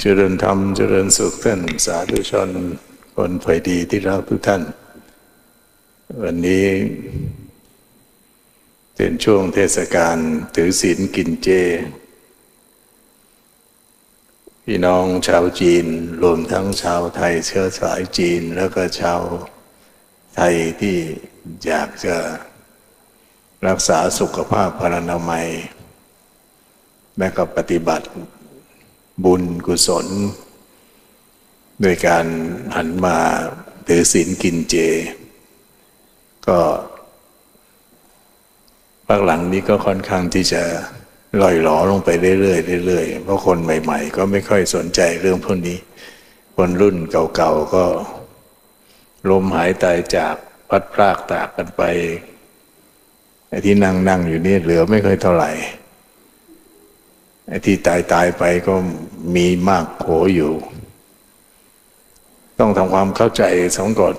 เจริญธรรมเจริญสุขท่านสาธุชนคนเผยดีที่รักทุกท่าน วันนี้เป็นช่วงเทศกาลถือศีลกินเจ พี่น้องชาวจีน รวมทั้งชาวไทยเชื้อสายจีนแล้วก็ชาวไทยที่อยากจะรักษาสุขภาพพรรณนามัย และก็ปฏิบัติ บุญกุศล โดยการหันมาถือศีลกินเจ ก็ภาคหลังนี้ก็ค่อนข้างที่จะลอยหลอลงไปเรื่อยๆเรื่อยๆเพราะคนใหม่ ๆ ก็ไม่ค่อยสนใจเรื่องพวกนี้ คนรุ่นเก่าๆก็ลมหายตายจากพัดพรากตากกันไปไอ้ที่นั่งนั่งอยู่นี่เหลือไม่ค่อยเท่าไหร่ ไอ้ที่ตายตายไปก็มีมากโผอยู่ ต้องทำความเข้าใจสองก่อน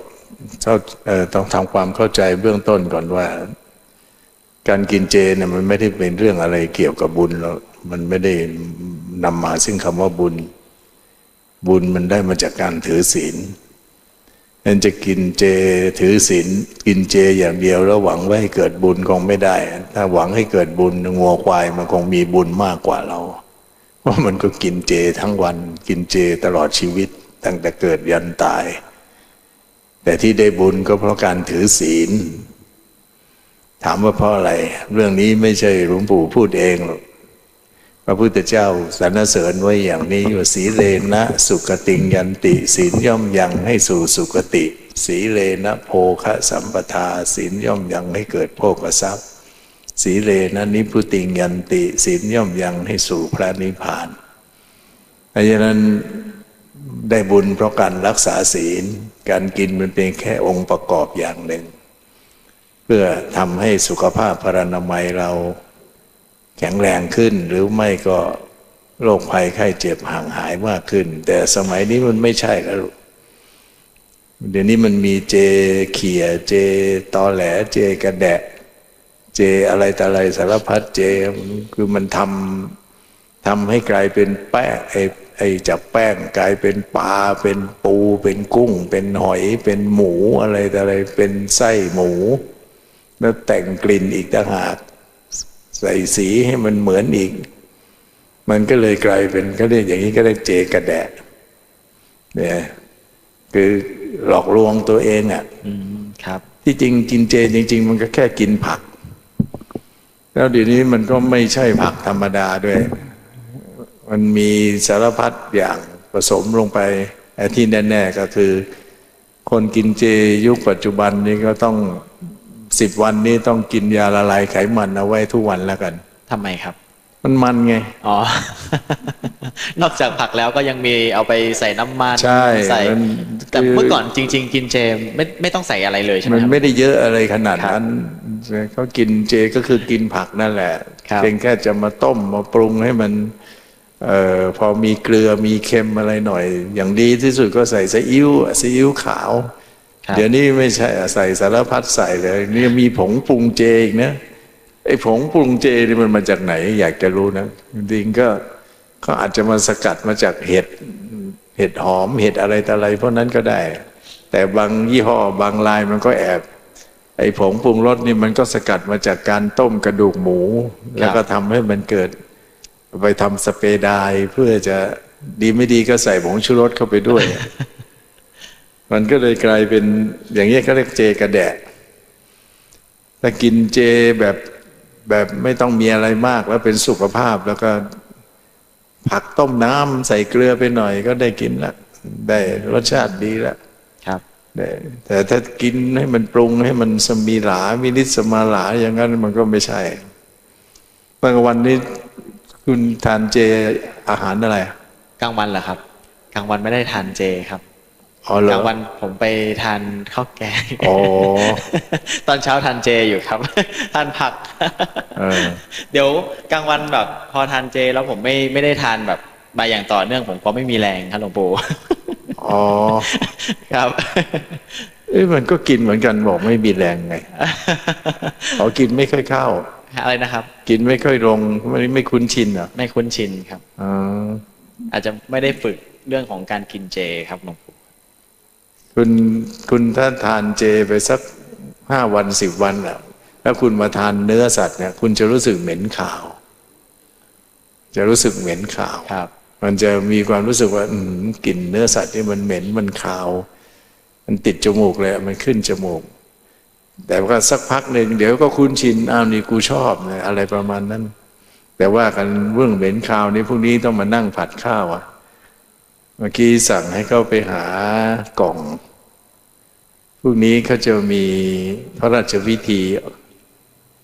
ต้องทำความเข้าใจเบื้องต้นก่อนว่า การกินเจเนี่ยมันไม่ได้เป็นเรื่องอะไรเกี่ยวกับบุญหรอกมันไม่ได้นำมาซึ่งคำว่าบุญ บุญมันได้มาจากการถือศีล นั่นจะกินเจถือศีลกินเจอย่างเดียวแล้วหวังไว้ให้เกิดบุญคงไม่ได้ ถ้าหวังให้เกิดบุญงัวควายมันคงมีบุญมากกว่าเราว่ามันก็กินเจทั้งวัน กินเจตลอดชีวิต ตั้งแต่เกิดยันตาย แต่ที่ได้บุญก็เพราะการถือศีล ถามว่าเพราะอะไร เรื่องนี้ไม่ใช่หลวงปู่พูดเองหรอก พระพุทธเจ้าสรรเสริญไว้อย่างนี้ว่าสีเลนะ สุกติงยันติศีลย่อมยังให้สู่สุกติ สีเลนะโภคะสัมปทาศีลย่อมยังให้เกิดโภกทรัพย์ สีเลนะนิพุติงยันติศีลย่อมยังให้สู่พระนิพพานเพราะฉะนั้นได้บุญเพราะการรักษาศีล การกินมันเป็นแค่องค์ประกอบอย่างหนึ่ง เพื่อทำให้สุขภาพพรรณนามัยเรา แข็งแรงขึ้นหรือไม่ก็โรคภัยไข้เจ็บห่างหายมากขึ้น แต่สมัยนี้มันไม่ใช่แล้วเดี๋ยวนี้มันมีเจเขียเจตอแหลเจกระแดะ เจอะไรแต่อะไรสารพัดเจคือมันทำทำให้กลายเป็นแป้งไอ้ไอ้จากแป้งกลายเป็นปลาเป็นปู เป็นกุ้ง เป็นหอย เป็นหมูอะไรแต่อะไรเป็นไส้หมู แล้วแต่งกลิ่นอีกต่างหาก ใส่สีให้มันเหมือนอีก มันก็เลยกลายเป็นก็เรียกอย่างนี้ก็เรียกเจกระแดะเนี่ยคือหลอกลวงตัวเองอะ่ะครับ ที่จริงกินเจจริง ๆ มันก็แค่กินผัก แล้วเดี๋ยวนี้มันก็ไม่ใช่ผักธรรมดาด้วย มันมีสารพัดอย่างผสมลงไปไอ้ที่แน่ ๆ ก็คือ คนกินเจยุคปัจจุบันนี้ก็ต้อง สิบวันนี้ต้องกินยาละลายไขมันเอาไว้ทุกวันแล้วกันทำไมครับ มันมันไง อ๋อ นอกจากผักแล้วก็ยังมีเอาไปใส่น้ำมันใช่ใส่แต่เมื่อก่อนจริง ๆ กินเจไม่ไม่ต้องใส่อะไรเลยใช่ไหมมันไม่ได้เยอะอะไรขนาดนั้นเขากินเจก็คือกินผักนั่นแหละเพียงแค่จะมาต้มมาปรุงให้มันเอ่อพอมีเกลือมีเค็มอะไรหน่อย อย่างดีที่สุดก็ใส่ซีอิ๊วซีอิ๊วขาว เดี๋ยวนี้ไม่ใช่ใส่สารพัดใส่เลยนี่มีผงปรุงเจอีกนะไอ้ผงปรุงเจนี่มันมาจากไหน อยากจะรู้นะจริงก็ก็อาจจะมาสกัดมาจากเห็ดเห็ดหอมเห็ดอะไรต่อะไรเพราะนั้นก็ได้ แต่บางยี่ห้อบางลายมันก็แอบไอ้ผงปรุงรสนี่มันก็สกัดมาจากการต้มกระดูกหมู แล้วก็ทำให้มันเกิด ไปทำสเปรย์ไดเพื่อจะดีไม่ดีก็ใส่ผงชูรสเข้าไปด้วย มันก็เลยกลายเป็นอย่างนี้เขาเรียกเจกระแดะถ้ากินเจแบบแบบไม่ต้องมีอะไรมากแล้วเป็นสุขภาพแล้วก็ผักต้มน้ำใส่เกลือไปหน่อยก็ได้กินละได้รสชาติดีละครับแต่ถ้ากินให้มันปรุงให้มันสมีหลามินิสมาหลาอย่างนั้นมันก็ไม่ใช่บางวันนี้คุณทานเจอาหารอะไร กลางวันเหรอครับ กลางวันไม่ได้ทานเจครับ กลางวันผมไปทานข้าวแกงตอนเช้าทานเจอยู่ครับ ทานผักเดี๋ยวกลางวันแบบ พอทานเจแล้วผมไม่ไม่ได้ทานแบบมาอย่างต่อเนื่องผมก็ไม่มีแรงครับหลวงปู่อ๋อครับเอ้ยมันก็กินเหมือนกันบอกไม่มีแรงไงเขากินไม่ค่อยเข้า อะไรนะครับ กินไม่ค่อยลงไม่ไม่คุ้นชินอะ ไม่คุ้นชินครับอ๋ออาจจะไม่ได้ฝึกเรื่องของการกินเจครับหลวงปู่ คุณคุณถ้าทานเจไปสักห้าวันสิบวันแล้วแล้วคุณมาทานเนื้อสัตว์เนี่ยคุณจะรู้สึกเหม็นขาว จะรู้สึกเหม็นขาวครับมันจะมีความรู้สึกว่าอืมกลิ่นเนื้อสัตว์ที่มันเหม็นมันขาว มันติดจมูกเลยมันขึ้นจมูก แต่ว่าสักพักหนึ่งเดี๋ยวก็คุ้นชินอ้าวนี่กูชอบนะอะไรประมาณนั้น แต่ว่ากันเรื่องเหม็นขาวนี้พวกนี้ต้องมานั่งผัดข้าวอะ เมื่อกี้สั่งให้เขาไปหากล่อง พวกนี้เขาจะมีพระราชพิธี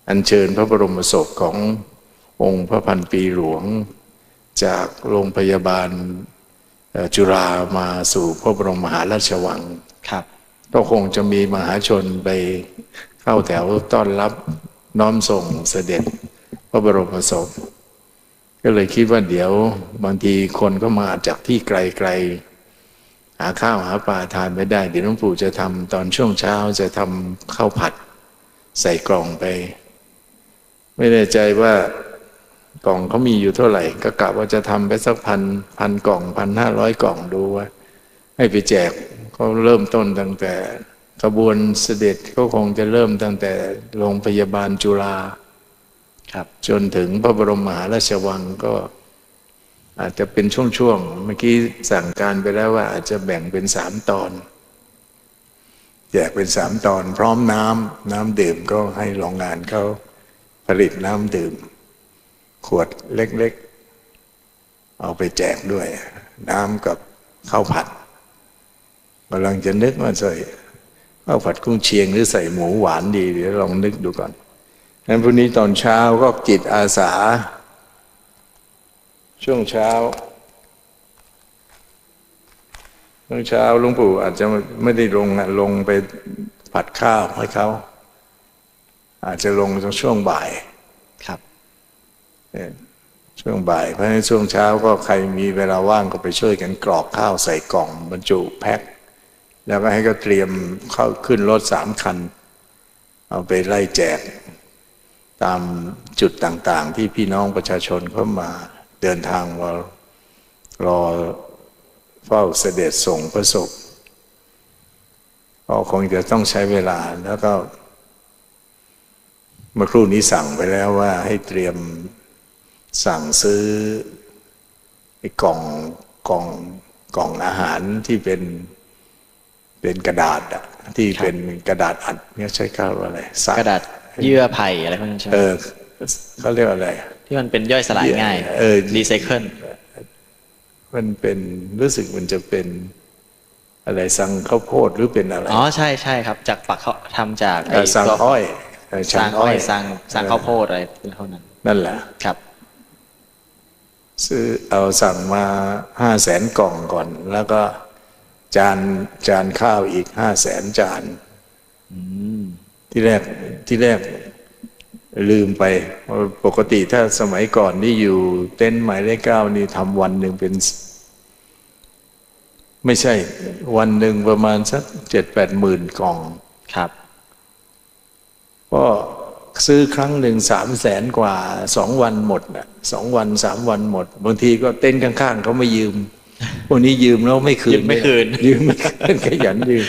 อัญเชิญพระบรมศพขององค์พระพันปีหลวง จากโรงพยาบาลเอ่อจุฬามาสู่พระบรมมหาราชวังครับก็คงจะมีมหาชนไปเข้าแถวต้อนรับน้อมส่งเสด็จพระบรมศพ ก็เลยคิดว่าเดี๋ยวบางทีคนก็มาจากที่ไกลๆ หาข้าวหาปลาทานไม่ได้ เดี๋ยวหลวงปู่จะทำตอนช่วงเช้าจะทำข้าวผัด ใส่กล่องไป ไม่แน่ใจว่ากล่องเขามีอยู่เท่าไหร่ ก็กะว่าจะทำไปสักพันพันกล่องพันห้าร้อยกล่องดูว่า ให้ไปแจกเขาเริ่มต้นตั้งแต่ขบวนเสด็จก็คงจะเริ่มตั้งแต่โรงพยาบาลจุฬา ครับ จนถึงพระบรมมหาราชวังก็อาจจะเป็นช่วงๆ เมื่อกี้สั่งการไปแล้วว่าอาจจะแบ่งเป็นสามตอนแจกเป็นสามตอนพร้อมน้ำน้ำดื่มก็ให้โรงงานเขาผลิตน้ำดื่ม ขวดเล็กๆ เอาไปแจกด้วย น้ำกับข้าวผัดกำลังจะนึกว่าใส่ข้าวผัดกุ้งเชียงหรือใส่หมูหวานดี เดี๋ยวลองนึกดูก่อน งั้นพรุ่งนี้ตอนเช้าก็จิตอาสา ช่วงเช้าช่วงเช้าหลุงปู่อาจจะไม่ได้ลงอะลงไปผัดข้าวให้เขาอาจจะลงตอนช่วงบ่ายครับเนี่ยช่วงบ่ายเพราะฉะนั้นช่วงเช้าก็ใครมีเวลาว่างก็ไปช่วยกันกรอกข้าวใส่กล่องบรรจุแพ็คแล้วก็ให้ก็เตรียมเข้าขึ้นรถสามคัน เอาไปไล่แจก ตามจุดต่างๆ ที่พี่น้องประชาชนเข้ามาเดินทางมารอเฝ้าเสด็จส่งพระศพก็คงจะต้องใช้เวลาแล้วก็ เมื่อครู่นี้สั่งไปแล้วว่าให้เตรียมสั่งซื้อไอ้กล่องกล่องกล่องอาหารที่เป็นเป็นกระดาษอะที่เป็นกระดาษอัดเนี่ยใช้คำว่าอะไรกระดาษ เยื่อไผ่อะไรพวกนั้นใช่ไหมเออเขาเรียกว่าอะไร ที่มันเป็นย่อยสลายง่ายเออรีไซเคิลมันเป็นรู้สึกมันจะเป็นอะไรสังข้าวโพดหรือเป็นอะไร อ๋อใช่ใช่ครับ จากปักเขาทำจากเออสังอ้อยเออสร้างอ้อยสร้างสร้างเออข้าวโพดอะไรเท่านั้น นั่นแหละครับ ซื้อเอาสั่งมาห้าแสนกล่องก่อน แล้วก็จานจานข้าวอีกห้าแสนจาน ที่แรกที่แรกลืมไปว่าปกติถ้าสมัยก่อนนี่อยู่เต้นท์หมายเลขเก้านี่ทำวันหนึ่งเป็น ไม่ใช่ วันหนึ่งประมาณสักเจ็ดแปดหมื่นกล่องครับก็ซื้อครั้งหนึ่งสามแสนกว่าสองวันหมดนะสองวันสามวันหมด บางทีก็เต้นข้างๆเขาไม่ยืมพวกนี้ยืมแล้วไม่คืนยืมไม่คืนยืมไม่คืนขยันยืม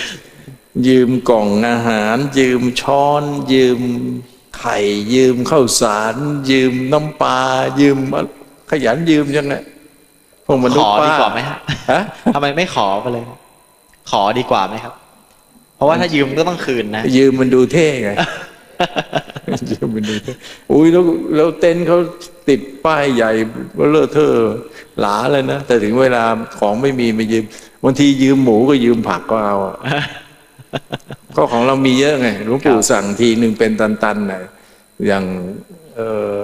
ยืมกล่องอาหาร ยืมช้อน ยืมไข่ ยืมข้าวสาร ยืมน้ำปลายืมขยันยืมจังไงพวกมนุขษอย์ป้าดีกว่าไหมฮะฮะทำไมไม่ขอไปเลย ขอดีกว่าไหมครับ เพราะว่าถ้ายืมก็ต้องคืนนะ ยืมมันดูเท่ไงยืมมันดูเท่อุ้ยแล้วแล้วเต็นท์เขาติดป้ายใหญ่ว่าเลอะเทอะหลาเลยนะแต่ถึงเวลาของไม่มีมายืมบางทียืมหมูก็ยืมผักก็เอาอะ ก็ของเรามีเยอะไงหลวงปู่ครับสั่งทีหนึ่งเป็นตันๆน่ะอย่างเออ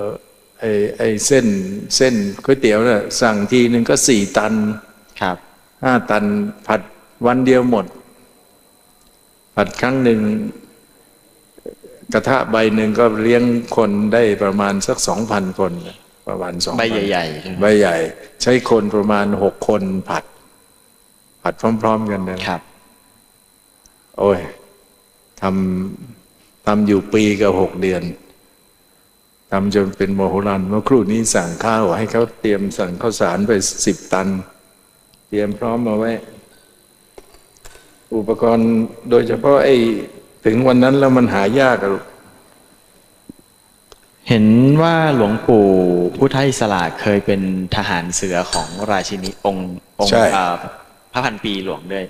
ไอไอเส้นเส้นก๋วยเตี๋ยวเนี่ยสั่งทีหนึ่งก็สี่ตันครับห้าตันผัดวันเดียวหมด ผัดครั้งหนึ่งกระทะใบหนึ่งก็เลี้ยงคนได้ประมาณสักสองพันคน ประมาณสองใบใหญ่ๆใช่ไหมใบใหญ่ ใช้คนประมาณหกคนผัด ผัดพร้อม ๆ กันนะครับ โอ้ยทำทำอยู่ปีกับหกเดือนทำจนเป็นโมโหลานเมื่อครู่นี้สั่งข้าวให้เขาเตรียมสั่งข้าวสารไปสิบตัน เตรียมพร้อมมาไว้ อุปกรณ์โดยเฉพาะไอ้ถึงวันนั้นแล้วมันหายากอะลูกเห็นว่าหลวงปู่พุทธอิสระเคยเป็นทหารเสือของราชินีองค์องค์ใช่เอ่อพระพันปีหลวงด้วย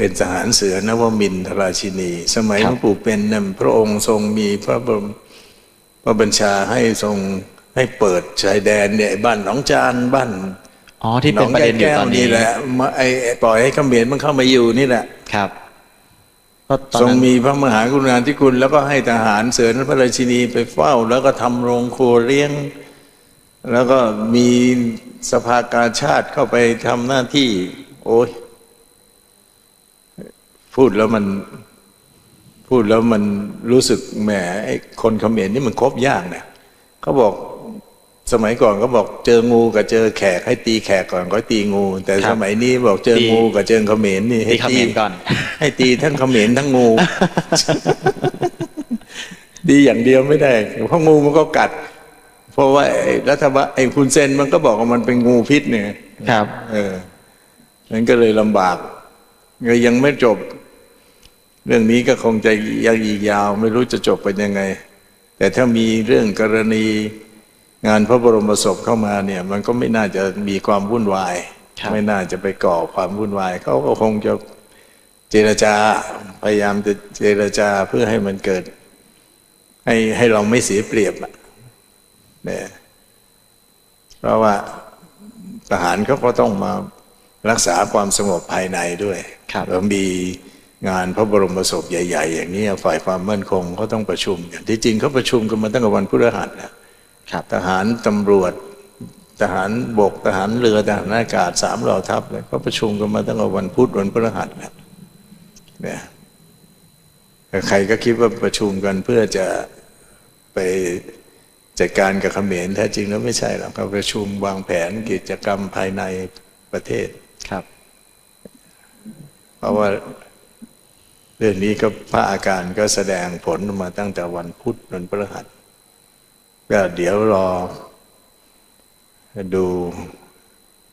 เป็นทหารเสือนวมินทราชินี สมัยคหรัลบวงปู่เป็นน่ะพระองค์ทรงมีพระบรมพระบัญชาให้ทรงให้เปิดชายแดนเนี่ยบ้านหนองจานบ้านอ๋อที่หนเป็อนงประยาเด็ยนอยู่แก้ตวอนนี้นี่แหละมาไอ้ไอ้ปล่อยให้เขมรมันเข้ามาอยู่นี่แหละครับก็ตอนทรงนั้นมีพระมหากรุณาธิคุณแล้วก็ให้ทหารเสือนั้นพระราชินีไปเฝ้า แล้วก็ทำโรงครัวเลี้ยง แล้วก็มีสภากาชาติเข้าไปทำหน้าที่ โอ้ย พูดแล้วมันพูดแล้วมันรู้สึกแหมไอ้คนเขมรนี่มันคบยากเนี่ยเขาบอกสมัยก่อนเขาบอกเจองูกับเจอแขกให้ตีแขกก่อนก็ตีงู แต่สมัยนี้บอกเจองูกับเจอเขมรนี่ให้ที่เขมรก่อนให้ตีทั้งเขมรทั้งงูดีอย่างเดียวไม่ได้ เพราะงูมันก็กัด เพราะว่าไอ้รัฐบาลไอ้คุณเซนมันก็บอกว่ามันเป็นงูพิษเนี่ยครับ เออนั้นก็เลยลำบากก็ยังไม่จบ เรื่องนี้ก็คงจะยังอีกยาวไม่รู้จะจบเป็นยังไง แต่ถ้ามีเรื่องกรณีงานพระบรมศพเข้ามาเนี่ย มันก็ไม่น่าจะมีความวุ่นวายครับไม่น่าจะไปก่อความวุ่นวายเขาก็คงจะเจรจาพยายามจะเจรจาเพื่อให้มันเกิด ให้ให้เราไม่เสียเปรียบอะเนี่ยเพราะว่าทหารเขาก็ต้องมารักษาความสงบภายในด้วยครับแล้วมี งานพระบรมศพใหญ่ ๆ อย่างนี้ฝ่ายความมั่นคงเขาต้องประชุมกันที่จริงเขาประชุมกันมาตั้งแต่วันพฤหัสนะครับทหารตำรวจทหารบกทหารเรือทหารอากาศสามเหล่าทัพเลยเขาประชุมกันมาตั้งแต่วันพุธวันพฤหัสนะเนี่ยแต่ใครก็คิดว่าประชุมกันเพื่อจะไปจัดการกับเขมรแท้จริงแล้วไม่ใช่หรอกเขาประชุมวางแผนกิจกรรมภายในประเทศครับ เพราะว่า เรื่องนี้ก็พระอาการก็แสดงผลมาตั้งแต่วันพุธวันพฤหัสก็เดี๋ยวรอ ดู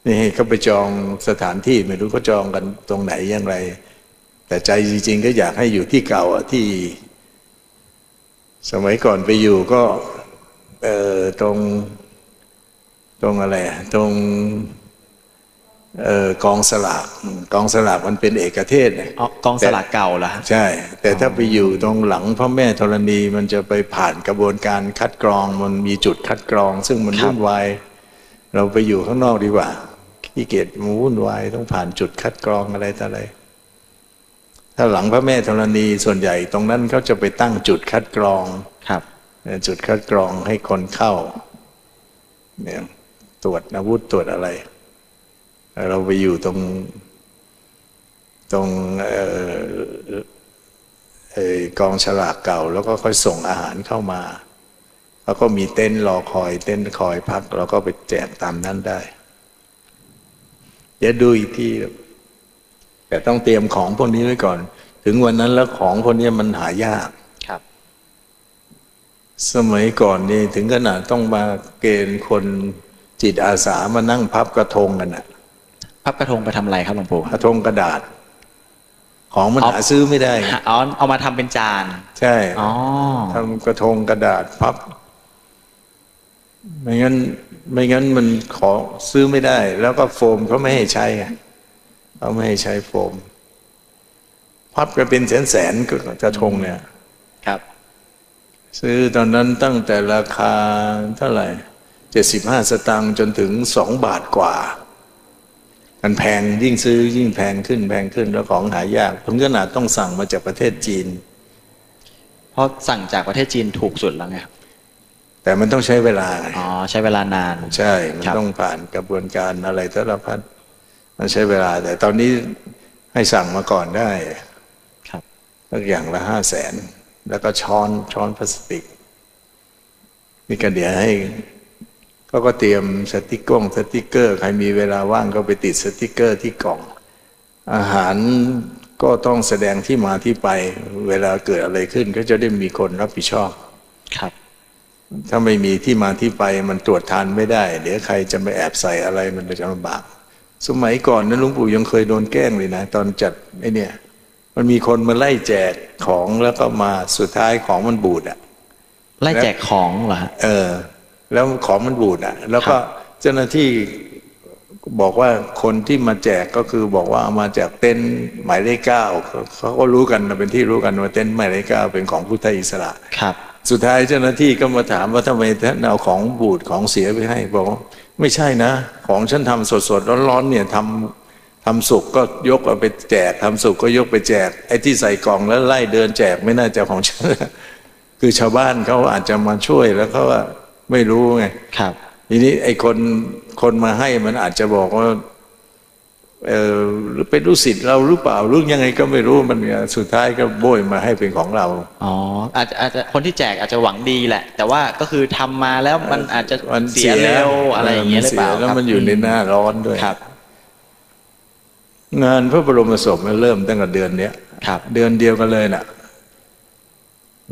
นี่เขาไปจองสถานที่ไม่รู้เขาจองกันตรงไหนอย่างไร แต่ใจจริง ๆ ก็อยากให้อยู่ที่เก่าที่ สมัยก่อนไปอยู่ก็ เออตรง ตรงอะไร ตรง เอ่อกองสลากกองสลากมันเป็นเอกเทศเนี่ยอ๋อกองสลากเก่าเหรอฮะใช่ แต่ถ้าไปอยู่ตรงหลังพระแม่ธรณีมันจะไปผ่านกระบวนการคัดกรอง มันมีจุดคัดกรอง ซึ่งมันครับวุ่นวายเราไปอยู่ข้างนอกดีกว่าขี้เกียจมันวุ่นวายต้องผ่านจุดคัดกรองอะไรต่ออะไร ถ้าหลังพระแม่ธรณีส่วนใหญ่ตรงนั้นเขาจะไปตั้งจุดคัดกรองครับจุดคัดกรองให้คนเข้าเนี่ยตรวจอาวุธตรวจอะไร เราไปอยู่ตรงตรงเอ่อเอ่อกองฉลากเก่า แล้วก็ค่อยส่งอาหารเข้ามา แล้วก็มีเต็นท์รอคอยเต็นท์คอยพักเราก็ไปแจกตามนั้นได้เดี๋ยวดูอีกทีแต่ต้องเตรียมของพวกนี้ไว้ก่อน ถึงวันนั้นแล้วของพวกนี้มันหายากครับ สมัยก่อนนี่ถึงขนาดต้องมาเกณฑ์คนจิตอาสามานั่งพับกระทงกันนะ พับกระทงไปทำอะไรครับหลวงปู่กระทงกระดาษ ของมันอ๋อหาซื้อไม่ได้ไงอ๋อเอามาทำเป็นจาน ใช่อ๋อทำกระทงกระดาษพับ ไม่งั้น ไม่งั้นมันขอซื้อไม่ได้ แล้วก็โฟมเขาไม่ให้ใช้ไงเขาไม่ให้ใช้โฟม พับกันเป็นแสนแสนๆกระทงเนี่ย ครับ ซื้อตอนนั้นตั้งแต่ราคาเท่าไหร่เจ็ดสิบห้าสตางค์จนถึงสองบาทกว่า มันแพงยิ่งซื้อยิ่งแพงขึ้นแพงขึ้นแล้วของหายากถึงขนาดต้องสั่งมาจากประเทศจีน เพราะสั่งจากประเทศจีนถูกสุดแล้วไงครับแต่มันต้องใช้เวลาไงอ๋อใช้เวลานาน ใช่ มันครับต้องผ่านกระบวนการอะไรสารพัดมันใช้เวลา แต่ตอนนี้ให้สั่งมาก่อนได้ครับสักอย่างละห้าแสนแล้วก็ช้อนช้อนพลาสติกนี่ก็เดี๋ยวให้ เขาก็เตรียมสติกเกอร์สติกเกอร์ ใครมีเวลาว่างก็ไปติดสติกเกอร์ที่กล่อง อาหารก็ต้องแสดงที่มาที่ไป เวลาเกิดอะไรขึ้น ก็จะได้มีคนรับผิดชอบครับ ถ้าไม่มีที่มาที่ไปมันตรวจทานไม่ได้ เดี๋ยวใครจะไปแอบใส่อะไรมันจะลำบาก สมัยก่อนนั้นหลุงปู่ยังเคยโดนแกล้งเลยนะ ตอนจัดไอ้เนี่ย มันมีคนมาไล่แจกของแล้วก็มาสุดท้ายของมันบูดอะไล่แจกของเหรอฮะเออ แล้วของมันบูดอะ แล้วก็ครับเจ้าหน้าที่บอกว่าคนที่มาแจกก็คือบอกว่าเอามาจากเต็นท์หมายเลขเก้าเขาเขาก็รู้กันนะเป็นที่รู้กันว่าเต็นท์หมายเลขเก้าเป็นของพุทธอิสระครับ สุดท้ายเจ้าหน้าที่ก็มาถามว่าทำไมท่านเอาของบูดของเสียไปให้บอกว่าไม่ใช่นะ ของฉันทำสดๆร้อนๆเนี่ยทำทำสุกก็ยกเอาไปแจกทำสุกก็ยกไปแจกไอ้ที่ใส่กล่องแล้วไล่เดินแจกไม่น่าจะของฉันคือชาวบ้านเขาอาจจะมาช่วยแล้วเขาว่า ไม่รู้ไงครับ ทีนี้ไอ้คนคนมาให้มันอาจจะบอกว่าเออหรือเป็นลูกศิษย์เราหรือเปล่าหรือยังไงก็ไม่รู้มันสุดท้ายก็โบยมาให้เป็นของเรา อ๋ออาจจะอาจจะคนที่แจกอาจจะหวังดีแหละ แต่ว่าก็คือทำมาแล้วมันอาจจะมันเสียเร็วอะไรอย่างเงี้ยหรือเปล่าแล้วครับมันอยู่ในหน้าร้อนด้วยครับ งานพระบรมศพมันเริ่มตั้งแต่เดือนเนี้ยครับ เดือนเดียวกันเลยน่ะ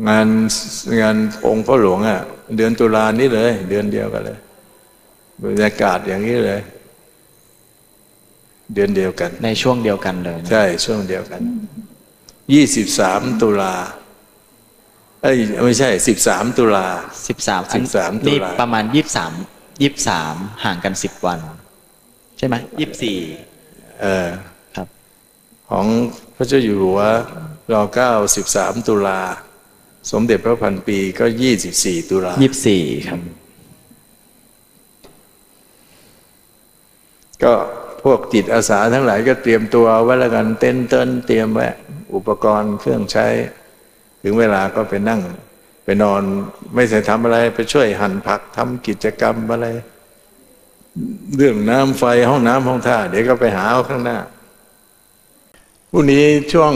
งานงานองค์พระหลวงอะ เดือนตุลานี่เลย เดือนเดียวกันเลยบรรยากาศอย่างนี้เลย เดือนเดียวกัน ในช่วงเดียวกันเลยนะใช่ช่วงเดียวกันยี่สิบสามตุลาเอ้ยไม่ใช่สิบสามตุลาสิบสาม13ตุลานี่ประมาณยี่สิบสามยี่สิบสามห่างกันสิบวัน ใช่ไหมยี่สิบสี่เออครับ ของพระเจ้าอยู่หัวรอเก้าสิบสามตุลา สมเด็จพระพันปีก็ยี่สิบสี่ตุลายี่สิบสี่ครับ ก็พวกจิตอาสาทั้งหลายก็เตรียมตัวไว้แล้วกันเต้นเต้นเตรียมไว้อุปกรณ์เครื่องใช้ ถึงเวลาก็ไปนั่ง ไปนอนไม่ใช่ทำอะไรไปช่วยหั่นผักทำกิจกรรมอะไร เรื่องน้ำไฟห้องน้ำห้องท่า เดี๋ยวก็ไปหาเอาข้างหน้าพรุ่งนี้ช่วง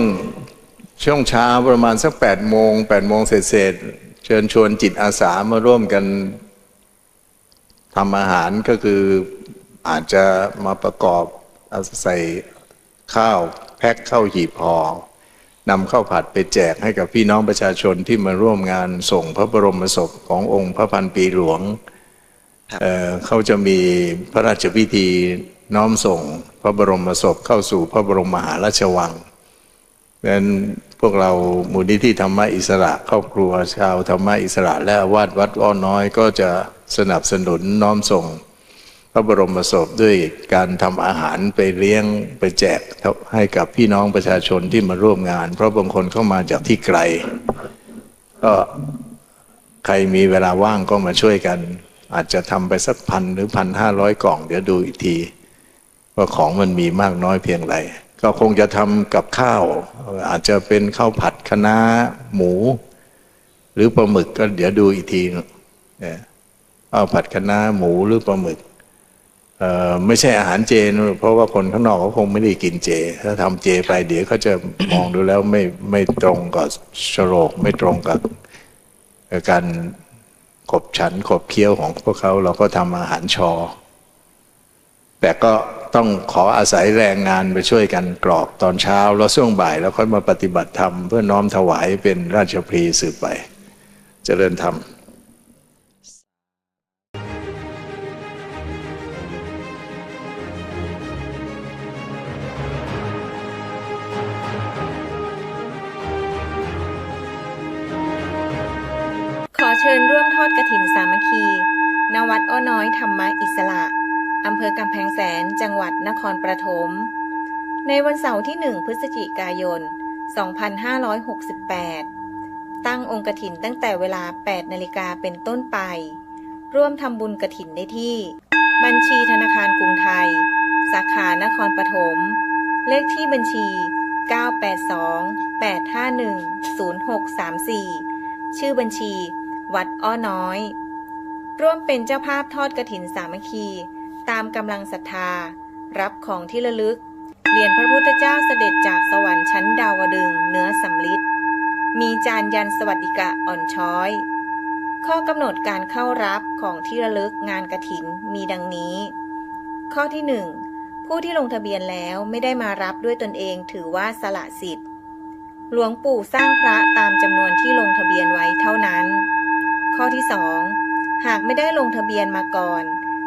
ช่วงเช้าประมาณสักแปดโมงแปดโมงเศษๆเชิญชวนจิตอาสามาร่วมกันทำอาหารก็คืออาจจะมาประกอบเอาใส่ข้าวแพ็คเข้าหีบห่อนำข้าวผัดไปแจกให้กับพี่น้องประชาชนที่มาร่วมงานส่งพระบรมศพขององค์พระพันปีหลวงครับเอ่อเขาจะมีพระราชพิธีน้อมส่งพระบรมศพเข้าสู่พระบรมมหาราชวัง ดังนั้นพวกเรามูลนิธิธรรมะอิสระครอบครัวชาวธรรมะอิสระและวาดวัดอ้อน้อยก็จะสนับสนุนน้อมส่ง พระบรมศพด้วยการทำอาหารไปเลี้ยงไปแจกให้กับพี่น้องประชาชนที่มาร่วมงาน เพราะบางคนเข้ามาจากที่ไกล ก็ใครมีเวลาว่างก็มาช่วยกัน อาจจะทำไปสักพันหรือพันห้าร้อยกล่อง เดี๋ยวดูอีกที ว่าของมันมีมากน้อยเพียงไร ก็คงจะทำกับข้าว อาจจะเป็นข้าวผัดคะน้าหมู หรือปลาหมึกก็เดี๋ยวดูอีกทีนะเนี่ยข้าวผัดคะน้าหมูหรือปลาหมึกไม่ใช่อาหารเจนเพราะว่าคนข้างนอกเขาคงไม่ได้กินเจ ถ้าทำเจไปเดี๋ยวเขาจะมองดูแล้วไม่ไม่ตรงกับชโลกไม่ตรงกับการขบฉันขบเคี้ยวของพวกเขาเราก็ทำอาหารชอ แต่ก็ต้องขออาศัยแรงงานไปช่วยกันกรอกตอนเช้า แล้วช่วงบ่ายแล้วค่อยมาปฏิบัติธรรมเพื่อน้อมถวายเป็นราชพรีสืบไปเจริญธรรมขอเชิญร่วมทอดกระถินสามัคคีณวัดอ้อน้อยธรรมะอิสระ อำเภอกำแพงแสน จังหวัดนครปฐม ในวันเสาร์ที่ 1 พฤศจิกายน 2568 ตั้งองค์กระถินตั้งแต่เวลา 8 นาฬิกาเป็นต้นไป ร่วมทำบุญกระถินได้ที่ บัญชีธนาคารกรุงไทย สาขานครปฐม เลขที่บัญชี 982 851 0634 ชื่อบัญชี วัดอ้อน้อย ร่วมเป็นเจ้าภาพทอดกระถินสามัคคี ตามกำลังศรัทธา รับของที่ระลึก เหรียญพระพุทธเจ้าเสด็จจากสวรรค์ชั้นดาวดึงเนื้อสำลิดมีจานยันสวัสดิกะอ่อนช้อย ข้อกำหนดการเข้ารับของที่ระลึกงานกระถินมีดังนี้ ข้อที่ 1 ผู้ที่ลงทะเบียนแล้วไม่ได้มารับด้วยตนเองถือว่าสละสิทธิ์ หลวงปู่สร้างพระตามจำนวนที่ลงทะเบียนไว้เท่านั้นขข้อที่ 2 หากไม่ได้ลงทะเบียนมาก่อน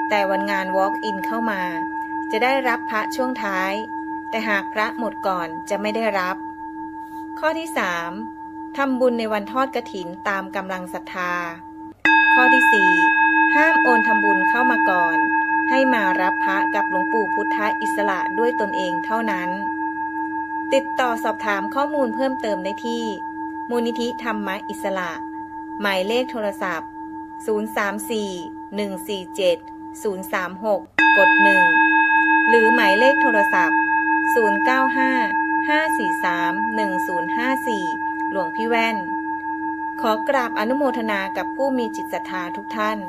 แต่วันงาน Walk-in เข้ามา จะได้รับพระช่วงท้าย แต่หากพระหมดก่อนจะไม่ได้รับ ข้อที่ 3. ทำบุญในวันทอดกระถินตามกำลังศรัทธา ข้อที่ 4. ห้ามโอนทำบุญเข้ามาก่อน ให้มารับพระกับหลวงปู่พุทธอิสระด้วยตนเองเท่านั้น ติดต่อสอบถามข้อมูลเพิ่มเติมได้ที่ มูลนิธิธรรมะอิสระ หมายเลขโทรศัพท์ 034 147 036 กด 1 หรือหมายเลขโทรศัพท์ 095 543 1054 หลวงพี่แว่น ขอกราบอนุโมทนากับผู้มีจิตศรัทธาทุกท่าน